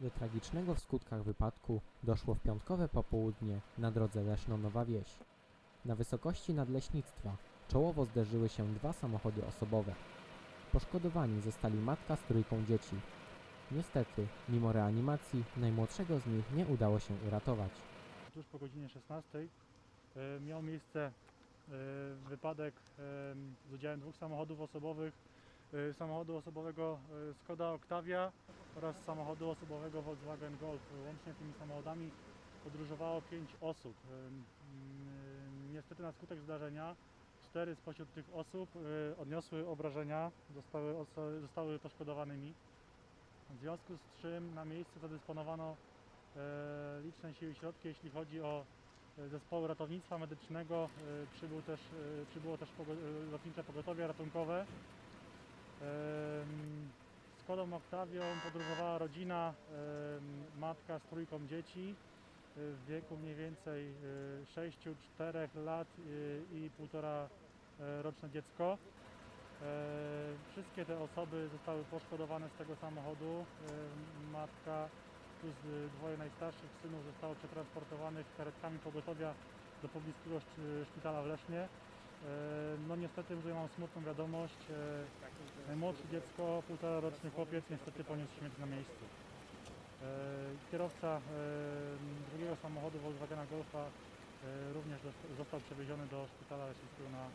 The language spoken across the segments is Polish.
Do tragicznego w skutkach wypadku doszło w piątkowe popołudnie na drodze Leszno-Nowa Wieś. Na wysokości nadleśnictwa czołowo zderzyły się dwa samochody osobowe. Poszkodowani zostali matka z trójką dzieci. Niestety, mimo reanimacji, najmłodszego z nich nie udało się uratować. tuż po godzinie 16 e, miał miejsce e, wypadek e, z udziałem dwóch samochodów osobowych, samochodu osobowego Skoda Octavia oraz samochodu osobowego Volkswagen Golf. Łącznie tymi samochodami podróżowało 5 osób. Niestety na skutek zdarzenia cztery spośród tych osób e, odniosły obrażenia, zostały, zostały poszkodowanymi. W związku z czym na miejscu zadysponowano e, liczne siły i środki, jeśli chodzi o e, zespoły ratownictwa medycznego. Przybył też, przybyło też lotnicze pogotowie ratunkowe. Em, Skodą Octavią podróżowała rodzina, matka z trójką dzieci e, w wieku mniej więcej 6-4 lat e, i półtora e, roczne dziecko. E, Wszystkie te osoby zostały poszkodowane z tego samochodu. E, Matka plus dwoje najstarszych synów zostało przetransportowanych karetkami pogotowia do pobliskiego szp- szpitala w Lesznie. E, No niestety tutaj mam smutną wiadomość. e, Najmłodsze dziecko, półtora roczny chłopiec niestety poniósł śmierć na miejscu. E, Kierowca drugiego samochodu Volkswagena Golfa również został przewieziony do szpitala leśnickiego na,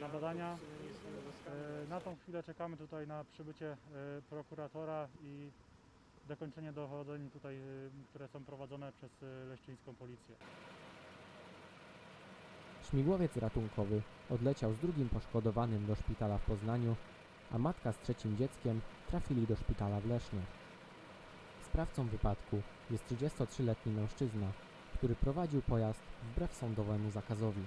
na badania. Na tą chwilę czekamy tutaj na przybycie prokuratora i dokończenie dochodzeń tutaj, które są prowadzone przez leszczyńską policję. Śmigłowiec ratunkowy odleciał z drugim poszkodowanym do szpitala w Poznaniu, a matka z trzecim dzieckiem trafili do szpitala w Lesznie. Sprawcą wypadku jest 33-letni mężczyzna, który prowadził pojazd wbrew sądowemu zakazowi.